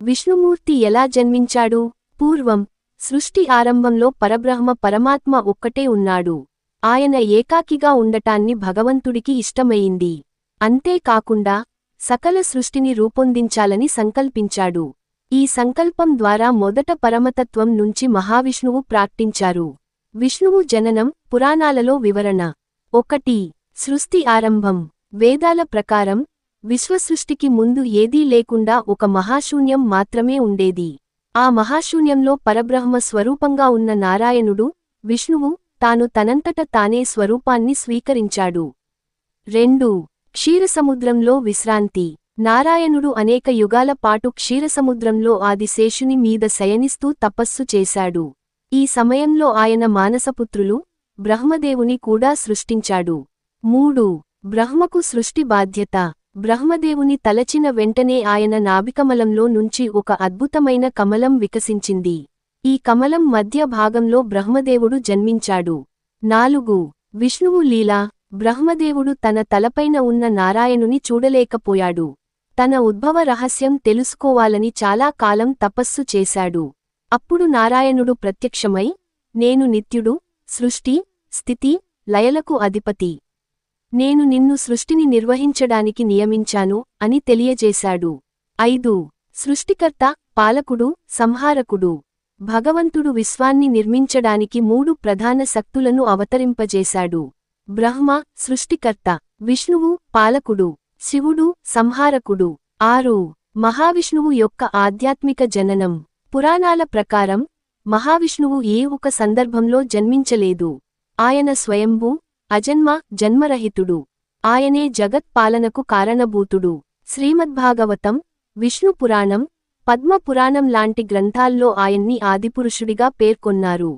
విష్ణుమూర్తి ఎలా జన్మించాడు? పూర్వం సృష్టి ఆరంభంలో పరబ్రహ్మ పరమాత్మ ఒక్కటే ఉన్నాడు. ఆయన ఏకాకిగా ఉండటాన్ని భగవంతుడికి ఇష్టమయింది అంతేకాకుండా సకల సృష్టిని రూపొందించాలని సంకల్పించాడు. ఈ సంకల్పం ద్వారా మొదట పరమతత్వం నుంచి మహావిష్ణువు ప్రాక్టించారు విష్ణువు జననం పురాణాలలో వివరణ. ఒకటి సృష్టి ఆరంభం. వేదాల ప్రకారం విశ్వసృష్టికి ముందు ఏదీ లేకుండా ఒక మహాశూన్యం మాత్రమే ఉండేది. ఆ మహాశూన్యంలో పరబ్రహ్మ స్వరూపంగా ఉన్న నారాయణుడు విష్ణువు తాను తనంతట తానే స్వరూపాన్ని స్వీకరించాడు. రెండు. క్షీరసముద్రంలో విశ్రాంతి. నారాయణుడు అనేక యుగాల పాటు క్షీరసముద్రంలో ఆదిశేషుని మీద శయనిస్తూ తపస్సు చేశాడు. ఈ సమయంలో ఆయన మానసపుత్రులు బ్రహ్మదేవుని కూడా సృష్టించాడు. మూడు. బ్రహ్మకు సృష్టి బాధ్యత. బ్రహ్మదేవుని తలచిన వెంటనే ఆయన నాభికమలంలో నుంచి ఒక అద్భుతమైన కమలం వికసించింది. ఈ కమలం మధ్య భాగంలో బ్రహ్మదేవుడు జన్మించాడు. నాలుగు. విష్ణువు లీలా. బ్రహ్మదేవుడు తన తలపైన ఉన్న నారాయణుని చూడలేకపోయాడు. తన ఉద్భవ రహస్యం తెలుసుకోవాలని చాలా కాలం తపస్సు చేశాడు. అప్పుడు నారాయణుడు ప్రత్యక్షమై నేను నిత్యుడు సృష్టి స్థితి లయలకు అధిపతి. నేను నిన్ను సృష్టిని నిర్వహించడానికి నియమించాను అని తెలియజేశాడు. ఐదు. సృష్టికర్త పాలకుడు సంహారకుడు. భగవంతుడు విశ్వాన్ని నిర్మించడానికి మూడు ప్రధాన శక్తులను అవతరింపజేశాడు. బ్రహ్మ సృష్టికర్త. విష్ణువు పాలకుడు. శివుడు సంహారకుడు. ఆరు. మహావిష్ణువు యొక్క ఆధ్యాత్మిక జననం. పురాణాల ప్రకారం మహావిష్ణువు ఏ ఒక సందర్భంలో జన్మించలేదు. ఆయన స్వయంభూ అజన్మ జన్మరహితుడు. ఆయనే జగత్ పాలనకు కారణభూతుడు. శ్రీమద్భాగవతం విష్ణు పురాణం పద్మ పురాణం లాంటి గ్రంథాల్లో ఆయన్ని ఆదిపురుషుడిగా పేర్కొన్నారు.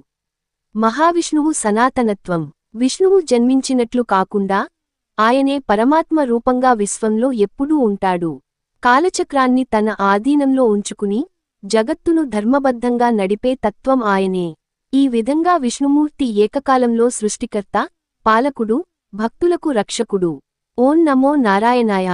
మహావిష్ణువు సనాతనత్వం. విష్ణువు జన్మించినట్లు కాకుండా ఆయనే పరమాత్మ రూపంగా విశ్వంలో ఎప్పుడూ ఉంటాడు. కాలచక్రాన్ని తన ఆధీనంలో ఉంచుకుని జగత్తును ధర్మబద్ధంగా నడిపే తత్వం ఆయనే. ఈ విధంగా విష్ణుమూర్తి ఏకకాలంలో సృష్టికర్త పాలకుడు భక్తులకు రక్షకుడు. ఓం నమో నారాయణాయ.